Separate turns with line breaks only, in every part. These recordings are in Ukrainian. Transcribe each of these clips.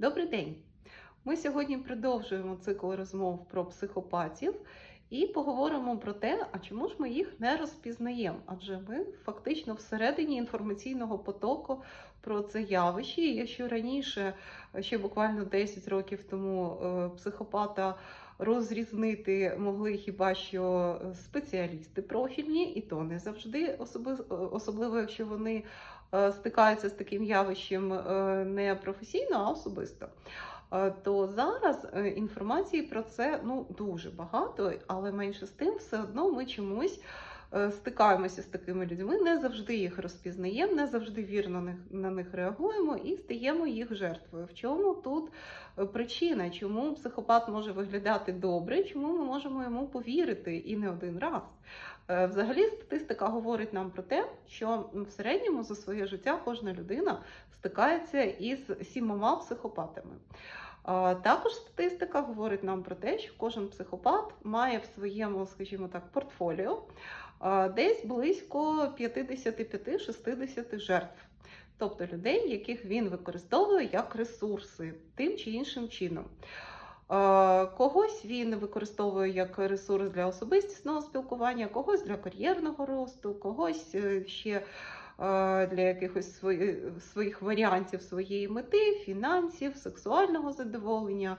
Добрий день! Ми сьогодні продовжуємо цикл розмов про психопатів і поговоримо про те, а чому ж ми їх не розпізнаємо? Адже ми фактично всередині інформаційного потоку про це явище. І Якщо раніше, ще буквально 10 років тому, е, психопата розрізнити могли хіба що спеціалісти профільні, і то не завжди, особливо якщо вони е, стикаються з таким явищем е, не професійно, а особисто. Е, То зараз е, інформації про це ну дуже багато, але менше з тим, все одно ми чомусь е, стикаємося з такими людьми, не завжди їх розпізнаємо, не завжди вірно на них реагуємо і стаємо їх жертвою. В чому тут е, причина, чому психопат може виглядати добре, чому ми можемо йому повірити і не один раз? Е, Взагалі, статистика говорить нам про те, що в середньому за своє життя кожна людина стикається із сімома психопатами. Також статистика говорить нам про те, що кожен психопат має в своєму, скажімо так, портфоліо десь близько 55-60 жертв. Тобто людей, яких він використовує як ресурси тим чи іншим чином. Е, Когось він використовує як ресурс для особистісного спілкування, когось для кар'єрного росту, когось е, ще е, для якихось своїх своїх варіантів своєї мети, фінансів, сексуального задоволення,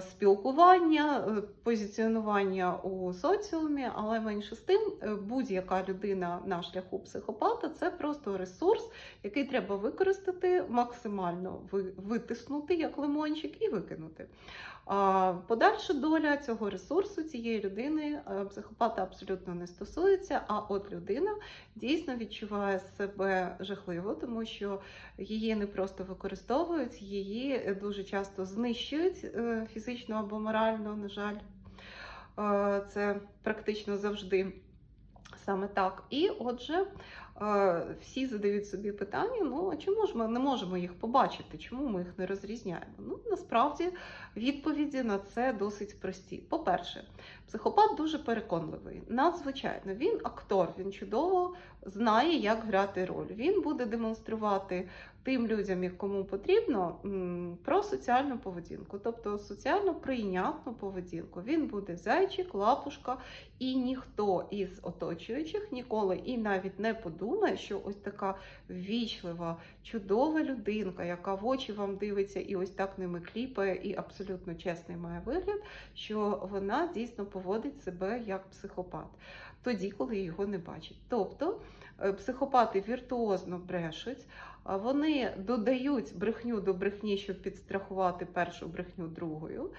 спілкування, е, позиціонування у соціумі, але менше з тим, е, будь-яка людина на шляху психопата це просто ресурс, який треба використати максимально витиснути як лимончик і викинути. Подальша доля цього ресурсу цієї людини е, психопата абсолютно не стосується. А от людина дійсно відчуває себе жахливо, тому що її не просто використовують, її е, дуже часто знищують е, фізично або морально, на жаль. Е, Це практично завжди саме так. І отже, всі задають собі питання: ну а чому ж ми не можемо їх побачити? Чому ми їх не розрізняємо? Ну насправді відповіді на це досить прості. По-перше, психопат дуже переконливий. Надзвичайно, він актор, він чудово знає, як грати роль. Він буде демонструвати тим людям, кому потрібно, про соціальну поведінку, тобто соціально прийнятну поведінку. Він буде зайчик, лапушка, і ніхто із оточуючих ніколи і навіть не подумає, що ось така ввічлива, чудова людинка, яка в очі вам дивиться і ось так ними кліпає, і абсолютно чесний має вигляд, що вона дійсно поводить себе як психопат, тоді, коли його не бачить. Тобто е, психопати віртуозно брешуть, вони додають брехню до брехні, щоб підстрахувати першу брехню другою.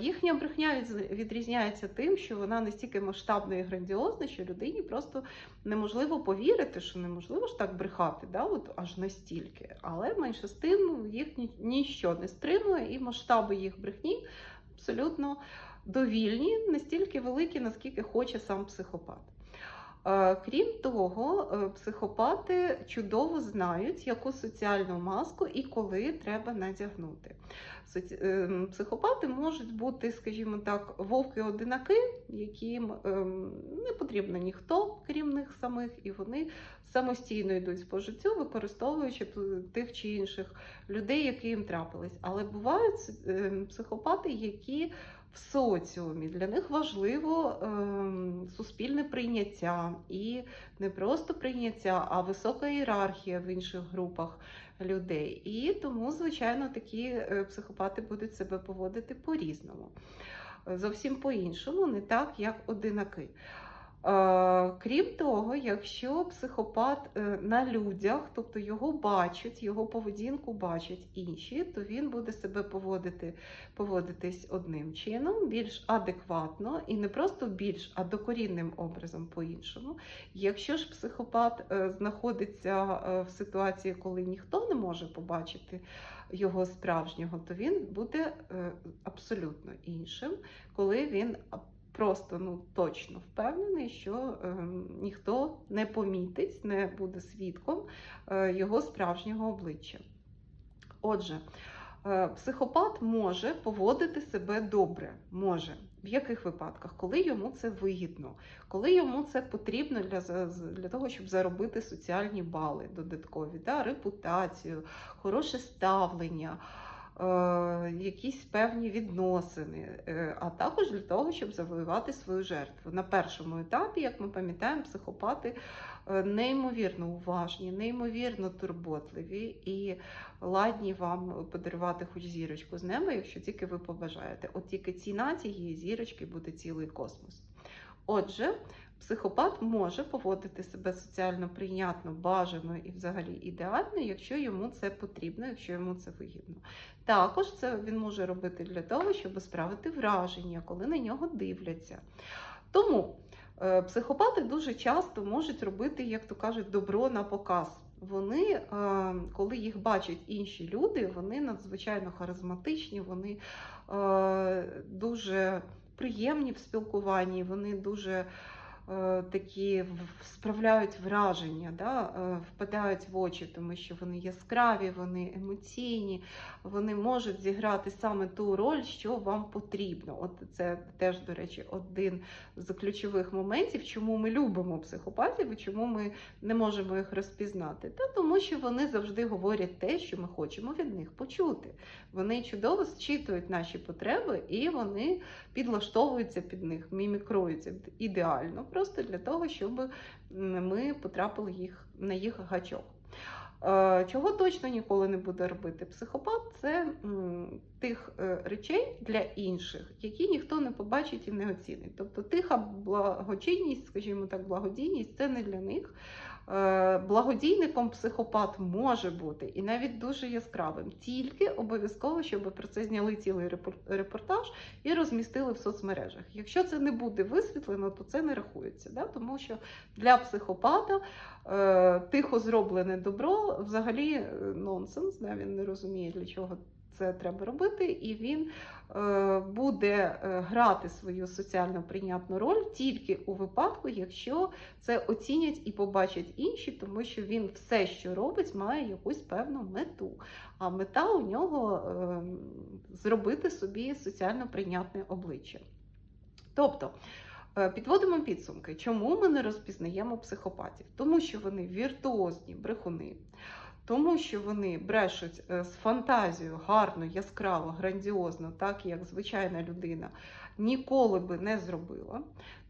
Їхня брехня відрізняється тим, що вона настільки масштабна і грандіозна, що людині просто неможливо повірити, що неможливо ж так брехати, да, от аж настільки. Але менше з тим їх ні- ніщо не стримує, і масштаби їх брехні абсолютно довільні, настільки великі, наскільки хоче сам психопат. Крім того, е, психопати чудово знають, яку соціальну маску і коли треба надягнути. Ем, Психопати можуть бути, скажімо так, вовки-одинаки, яким ем, не потрібно ніхто, крім них самих, і вони самостійно йдуть по життю, використовуючи тих чи інших людей, які їм трапились. Але бувають ем, психопати, які в соціумі. Для них важливо ем, суспільне прийняття. І не просто прийняття, а висока ієрархія в інших групах людей. І тому, звичайно, такі е, психопати будуть себе поводити по-різному. Зовсім по-іншому, не так, як одинаки. Крім того, якщо психопат е, на людях, тобто його бачать, його поведінку бачать інші, то він буде себе поводити, поводитись одним чином, більш адекватно і не просто більш, а докорінним образом по-іншому. Якщо ж психопат е, знаходиться е, в ситуації, коли ніхто не може побачити його справжнього, то він буде абсолютно іншим, коли він просто ну точно впевнений, що е, ніхто не помітить, не буде свідком е, його справжнього обличчя. Отже, е, психопат може поводити себе добре, може. В яких випадках? Коли йому це вигідно, коли йому це потрібно для, для того, щоб заробити соціальні бали додаткові, да, репутацію, хороше ставлення, якісь певні відносини, е, а також для того, щоб завоювати свою жертву. На першому етапі, як ми пам'ятаємо, психопати е, неймовірно уважні, неймовірно турботливі і ладні вам подарувати хоч зірочку з неба, якщо тільки ви побажаєте. От тільки ціна цієї зірочки буде цілий космос. Отже, психопат може поводити себе соціально прийнятно, бажано і взагалі ідеально, якщо йому це потрібно, якщо йому це вигідно. Також це він може робити для того, щоб справити враження, коли на нього дивляться. Тому е, психопати дуже часто можуть робити, як то кажуть, добро на показ. Вони, е, коли їх бачать інші люди, вони надзвичайно харизматичні, вони е, дуже приємні в спілкуванні, вони дуже такі справляють враження, да? е, впадають в очі, тому що вони яскраві, вони емоційні, вони можуть зіграти саме ту роль, що вам потрібно. От це теж, до речі, один з ключових моментів, чому ми любимо психопатів і чому ми не можемо їх розпізнати. Та тому, що вони завжди говорять те, що ми хочемо від них почути. Вони чудово зчитують наші потреби і вони підлаштовуються під них, мімікруються ідеально, просто для того, щоб ми потрапили їх на їх гачок. Е, Чого точно ніколи не буде робити психопат, це тих е, речей для інших, які ніхто не побачить і не оцінить. Тобто тиха благочинність, скажімо так, благодійність це не для них. Е, Благодійником психопат може бути і навіть дуже яскравим, тільки обов'язково, щоб про це зняли цілий репор- репортаж і розмістили в соцмережах. Якщо це не буде висвітлено, то це не рахується, да? тому що для психопата е, тихо зроблене добро взагалі е, нонсенс. Да? Він не розуміє, для чого це треба робити, і він е, буде е, грати свою соціально прийнятну роль тільки у випадку, якщо це оцінять і побачать інші, тому що він все, що робить, має якусь певну мету. А мета у нього е, зробити собі соціально прийнятне обличчя. Тобто, підводимо підсумки, чому ми не розпізнаємо психопатів? Тому що вони віртуозні брехуни, тому що вони брешуть е, з фантазією гарно, яскраво, грандіозно, так як звичайна людина ніколи би не зробила.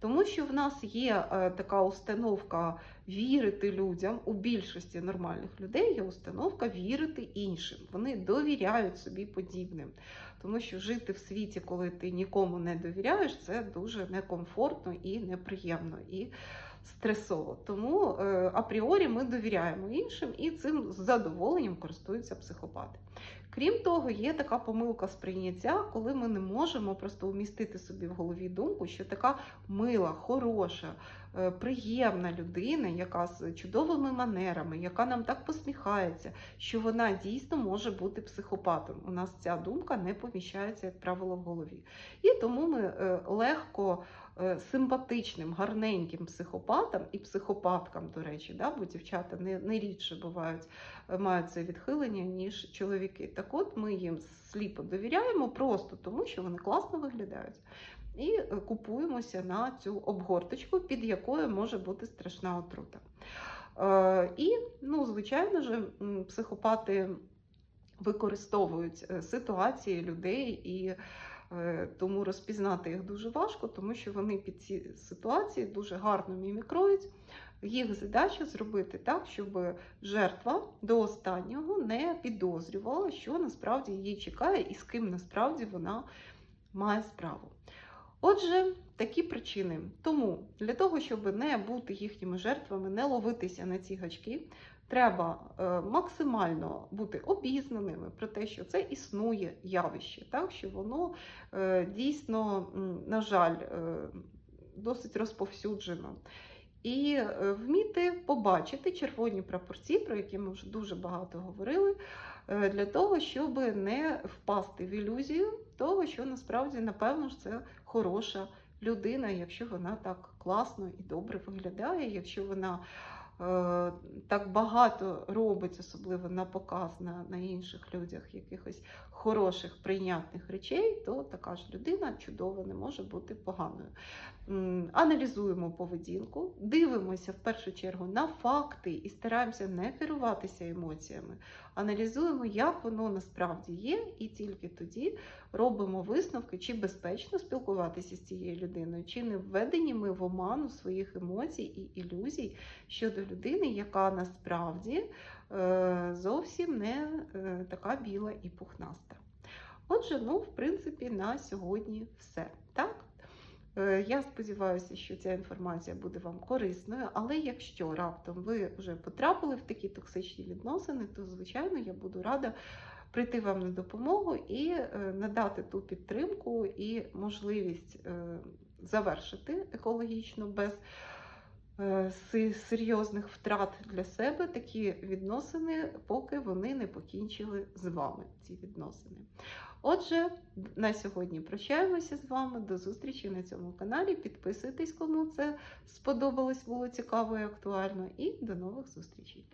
Тому що в нас є е, така установка вірити людям. У більшості нормальних людей є установка вірити іншим. Вони довіряють собі подібним. Тому що жити в світі, коли ти нікому не довіряєш, це дуже некомфортно і неприємно. І Стресово, тому е, апріорі ми довіряємо іншим і цим задоволенням користуються психопати. Крім того, є така помилка сприйняття, коли ми не можемо просто умістити собі в голові думку, що така мила, хороша, е, приємна людина, яка з чудовими манерами, яка нам так посміхається, що вона дійсно може бути психопатом. У нас ця думка не поміщається, як правило, в голові. І тому ми е, легко симпатичним, гарненьким психопатам і психопаткам, до речі, да, бо дівчата не, не рідше бувають, е, мають це відхилення, ніж чоловіки. Так от ми їм сліпо довіряємо просто тому, що вони класно виглядають. І е, купуємося на цю обгорточку, під якою може бути страшна отрута. Е, І, ну, звичайно ж, психопати використовують е, ситуації людей і е, тому розпізнати їх дуже важко, тому що вони під ці ситуації дуже гарно мімікрують. Їх задача зробити так, щоб жертва до останнього не підозрювала, що насправді її чекає і з ким насправді вона має справу. Отже, такі причини. Тому для того, щоб не бути їхніми жертвами, не ловитися на ці гачки, треба е, максимально бути обізнаними про те, що це існує явище, так що воно е, дійсно, на жаль, е, досить розповсюджено. І вміти побачити червоні прапорці, про які ми вже дуже багато говорили, для того, щоб не впасти в ілюзію того, що насправді, напевно, ж це хороша людина, якщо вона так класно і добре виглядає, якщо вона так багато робить, особливо на показ на, на інших людях якихось хороших, прийнятних речей, то така ж людина чудово не може бути поганою. Аналізуємо поведінку, дивимося в першу чергу на факти і стараємося не керуватися емоціями, аналізуємо, як воно насправді є, і тільки тоді робимо висновки, чи безпечно спілкуватися з цією людиною, чи не введені ми в оману своїх емоцій і ілюзій щодо людини, яка насправді е, зовсім не е, така біла і пухнаста. Отже, ну, в принципі, на сьогодні все. Так? Е, Я сподіваюся, що ця інформація буде вам корисною, але якщо раптом ви вже потрапили в такі токсичні відносини, то звичайно я буду рада прийти вам на допомогу і надати ту підтримку і можливість завершити екологічно без серйозних втрат для себе такі відносини, поки вони не покінчили з вами ці відносини. Отже, на сьогодні прощаємося з вами. До зустрічі на цьому каналі. Підписуйтесь, кому це сподобалось, було цікаво і актуально. І до нових зустрічей.